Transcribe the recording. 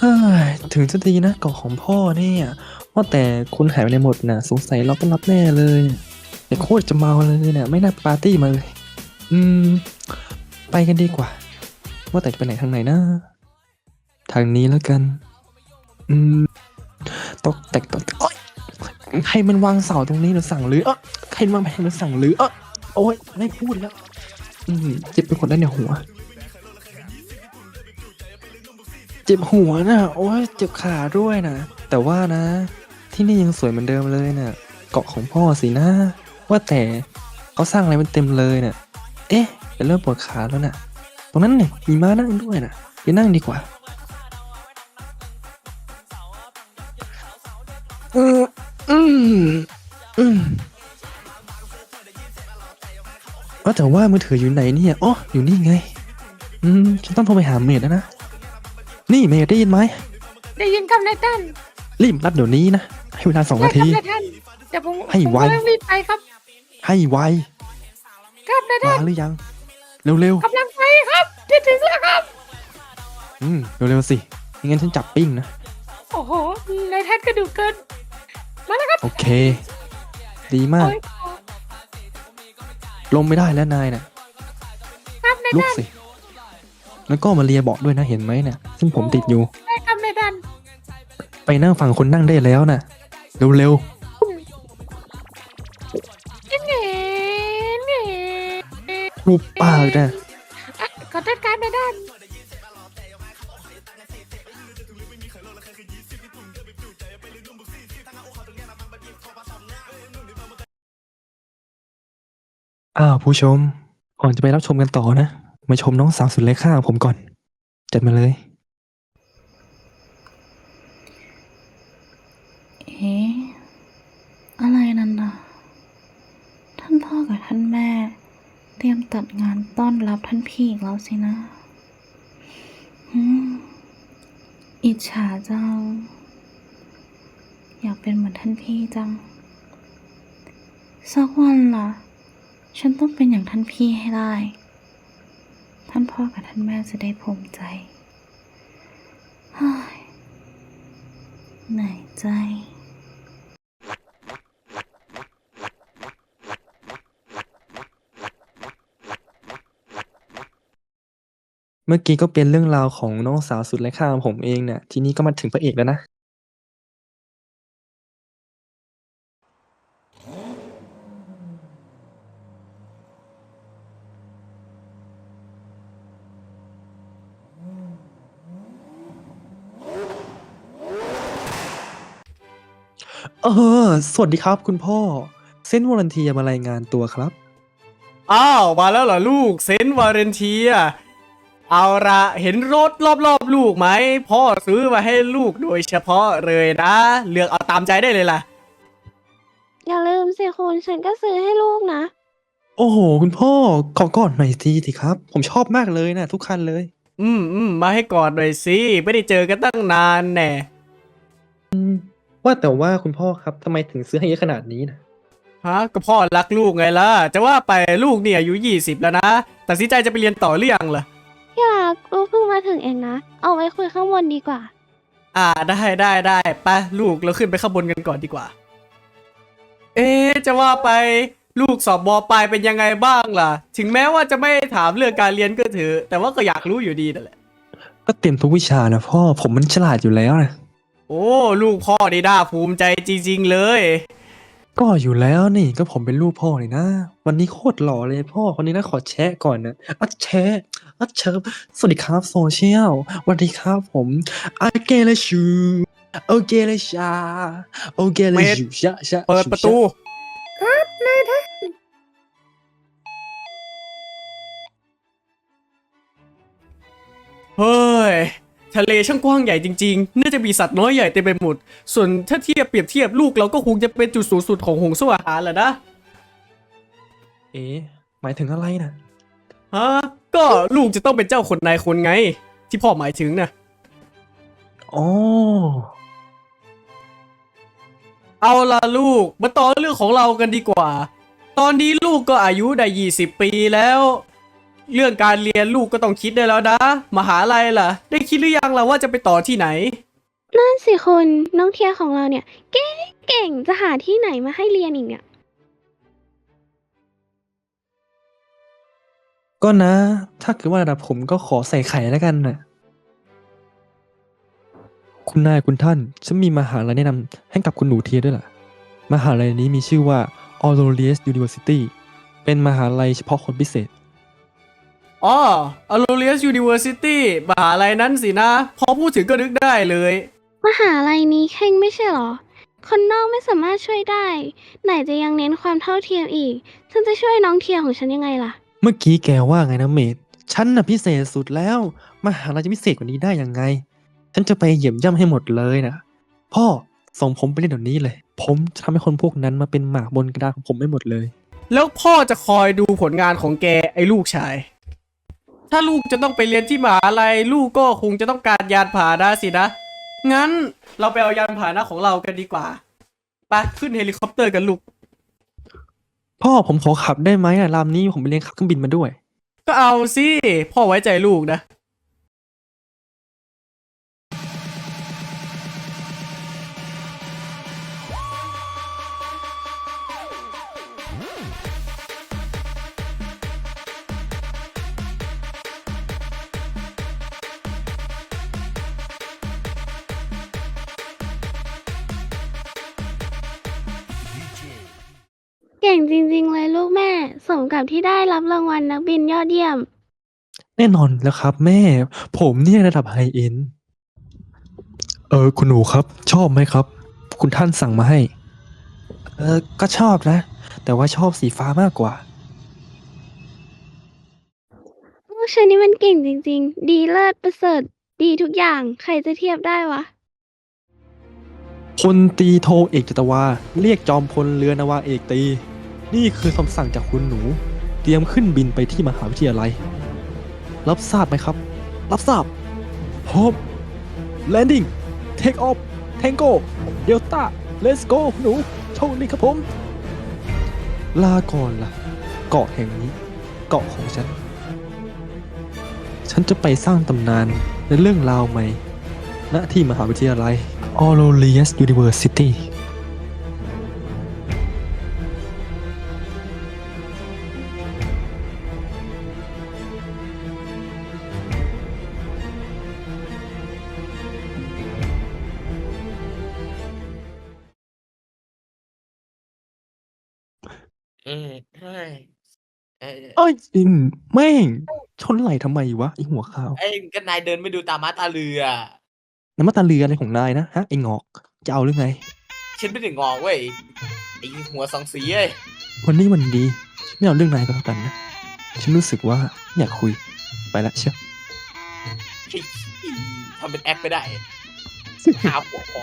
ฮ้ยถึงจะดีนะเกาะของพ่อเนี่ยว่าแต่คุณหายไปในหมดนะสงสัยเราต้องรับแน่เลยแต่โคตรจะเมาเลยเนี่ยไม่น่าปาร์ตี้มาเลย อืม ไปกันดีกว่า ว่าแต่จะไปไหนทางไหนนะ ทางนี้แล้วกัน อืมตกแตกตกโอ๊ยใครมันวางเสาตรงนี้หรือสั่งหรือเออใครมันวางแผงหรือสั่งหรือเออโอ้ยไม่พูดแล้ว อืมเจ็บไปหมดแล้วเนี่ยหัว เจ็บหัวนะโอ้ยเจ็บขาด้วยนะแต่ว่านะ ที่นี่ยังสวยเหมือนเดิมเลยน่ะเกาะของพ่อสินะ ว่าแต่เขาสร้างอะไรมันเต็มเลยน่ะ เอ๊ะจะเริ่มปวดขาแล้วน่ะ ตรงนั้นเนี่ยมีม้านั่งด้วยน่ะไปนั่งดีกว่าเอออืมอืมว่าแต่ว่ามือถืออยู่ไหนเนี่ยอ๋ออยู่นี่ไง อืมฉันต้องโทรไปหาเมดแล้วนะ นี่เมย์ได้ยินไหม ได้ยินครับนายท่านรีบรับเดี๋ยวนี้นะ ให้เวลาสองนาที ได้ครับนายท่านเดี๋ยวผมให้ไว ผมกำลังรีบไปครับให้ไวครับนายมาท่านหรือยัง เร็วกำลังไปครับจะถึงแล้วครับ ๆอืมเร็วๆสิไม่งั้นฉันจับปิ้งนะ โอ้โหนายท่านก็ดูเกิน มาแล้วครับโอเค ดีมาก โอ้ยลงไม่ได้แล้วนายน่ะ ครับนายลุกท่านสิ แล้วก็มาเลียเบาะด้วยนะเห็นไหมเนี่ยซึ่งผมติดอยู่ ได้ครับนายท่านไปนั่งฝั่งคนนั่งได้แล้วน่ะ เร็วเงี้ยเงี้ยๆรูปปากนะอะขอจัดการนายท่านอ้าวผู้ชมก่อนจะไปรับชมกันต่อนะ มาชมน้องสาวสุดเล็กข้างผมก่อน จัดมาเลย เอ๊ะอะไรนั่นน่ะท่านพ่อกับท่านแม่ เตรียมตัดงานต้อนรับท่านพี่อีกแล้วสินะอืมอิจฉาจัง อยากเป็นเหมือนท่านพี่จัง สักวันล่ะ ฉันต้องเป็นอย่างท่านพี่ให้ได้ ท่านพ่อกับท่านแม่จะได้ภูมิใจเฮ้ยเหนื่อยใจเมื่อกี้ก็เป็นเรื่องราวของน้องสาวสุดเล็กข้างผมเองเนี่ยทีนี้ก็มาถึงพระเอกแล้วนะ เออ สวัสดีครับคุณพ่อ เส้นวอลันเทียมารายงานตัวครับ อ้าว มาแล้วเหรอลูก เซนต์วาเลนเทียเอาละเห็นรถรอบๆลูกไหม พ่อซื้อมาให้ลูกโดยเฉพาะเลยนะ เลือกเอาตามใจได้เลยล่ะ อย่าลืมสิคุณฉันก็ซื้อให้ลูกนะ โอ้โห คุณพ่อขอกอดหน่อยทีสิครับ ผมชอบมากเลยนะทุกคันเลย อืมอืมมาให้กอดหน่อยสิ ไม่ได้เจอกันตั้งนานแน่ ว่าแต่ว่าคุณพ่อครับทำไมถึงซื้อให้เยอะขนาดนี้นะฮะก็พ่อรักลูกไงล่ะ จะว่าไปลูกเนี่ยอายุยี่สิบแล้วนะตัดสินใจจะไปเรียนต่อหรือยังล่ะที่รักลูกเพิ่งมาถึงเองนะ เอาไว้คุยข้างบนดีกว่า อ่าได้ได้ได้ไปลูกเราขึ้นไปข้างบนกันก่อนดีกว่า เอ๊ะจะว่าไปลูกสอบบอปลายเป็นยังไงบ้างล่ะ ถึงแม้ว่าจะไม่ถามเรื่องการเรียนก็เถอะแต่ว่าก็อยากรู้อยู่ดีนั่นแหละก็เต็มทุกวิชานะพ่อผมมันฉลาดอยู่แล้วนะ โอ้ ลูกพ่อนี่น่าภูมิใจจริง ๆ เลย ก็อยู่แล้วนี่ก็ผมเป็นลูกพ่อเลยนะ วันนี้โคตรหล่อเลยพ่อคนนี้นะขอแชะก่อนนะอัดแชะอัดเชิญสวัสดีครับโซเชียลสวัสดีครับผมอาเกเลชูโอเกเลชาโอเกเลเมธชูชะชะเปิดประตู ทะเลช่างกว้างใหญ่จริงๆ น่าจะมีสัตว์น้อยใหญ่เต็มไปหมด ส่วนถ้าเทียบเปรียบเทียบลูกเราก็คงจะเป็นจุดสูงสุดของหงส์สวาหารแหละนะ เอ๊ะหมายถึงอะไรนะฮะ ก็ลูกจะต้องเป็นเจ้าคนนายคนไง ที่พ่อหมายถึงนะอ๋อเอาล่ะลูก มาต่อเรื่องของเรากันดีกว่า ตอนนี้ลูกก็อายุได้ 20 ปีแล้ว เรื่องการเรียนลูกก็ต้องคิดได้แล้วนะ มหาลัยล่ะ ได้คิดหรือยังล่ะว่าจะไปต่อที่ไหน นั่นสิคุณน้องเทียของเราเนี่ย เก่งเก่งจะหาที่ไหนมาให้เรียนอีกเนี่ย ก็นะ ถ้าเกิดว่าระดับผมก็ขอใส่ไข่แล้วกันน่ะ คุณนายคุณท่าน ฉันมีมหาลัยแนะนำให้กับคุณหนูเทียด้วยล่ะ มหาลัยนี้มีชื่อว่า Aurelius University เป็นมหาลัยเฉพาะคนพิเศษ อ๋อ Alorius University มหาลัยนั้นสินะ พอพูดถึงก็นึกได้เลย มหาลัยนี้แข่งไม่ใช่เหรอ คนนอกไม่สามารถช่วยได้ ไหนจะยังเน้นความเท่าเทียมอีก ฉันจะช่วยน้องเทียของฉันยังไงล่ะ เมื่อกี้แกว่าไงนะเมดฉันน่ะพิเศษสุดแล้ว มหาลัยจะพิเศษกว่านี้ได้ยังไง ฉันจะไปเหยียบย่ำให้หมดเลยนะ พ่อส่งผมไปเล่นเดี๋ยวนี้เลย ผมจะทำให้คนพวกนั้นมาเป็นหมากบนกระดานของผมไม่หมดเลย แล้วพ่อจะคอยดูผลงานของแกไอ้ลูกชาย ถ้าลูกจะต้องไปเรียนที่มหาลัยลูกก็คงจะต้องการยานพาหนะสินะ งั้นเราไปเอายานพาหนะของเรากันดีกว่าไปขึ้นเฮลิคอปเตอร์กันลูก พ่อผมขอขับได้ไหมอะลำนี้ผมไปเรียนขับเครื่องบินมาด้วย ก็เอาสิพ่อไว้ใจลูกนะ เก่งจริง ๆ เลยลูกแม่ สมกับที่ได้รับรางวัลนักบินยอดเยี่ยม แน่นอนแล้วครับ แม่ ผมเนี่ยระดับไฮเอ็นเออ คุณหนูครับ ชอบไหมครับ คุณท่านสั่งมาให้ เออ ก็ชอบนะ แต่ว่าชอบสีฟ้ามากกว่า ลูกฉันนี่มันเก่งจริง ๆ ดีเลิศประเสริฐ ดีทุกอย่าง ใครจะเทียบได้วะ พลตีโทเอกจตวา เรียกจอมพลเรือนาวาเอกตี นี่คือคำสั่งจากคุณหนู เตรียมขึ้นบินไปที่มหาวิทยาลัย รับทราบไหมครับ รับทราบพร้อม landing take off tango delta let's go คุณหนูโชคดีครับผม ลาก่อนล่ะ เกาะแห่งนี้ เกาะของฉัน ฉันจะไปสร้างตำนานในเรื่องราวใหม่ ณที่มหาวิทยาลัย Aurelius University เอ้ยเฮ้ยเอ้ยเอ้ยอินแม่ง ชนไหลทำไมวะไอหัวขาว ไอ้ก็นายเดินไม่ดูตาม้าตาเรือ น้ำมันตาเรืออะไรของนายนะฮะไองอกจะเอาหรือไง ฉันไม่ถึงงอกเว้ยไอ้หัวสองสีเอ้ยวันนี้วันดีไม่เอาเรื่องนายก็แล้วกันนะฉันรู้สึกว่าอยากคุยไปละเชียวทำเป็นแอคไปได้ หาหัวคอ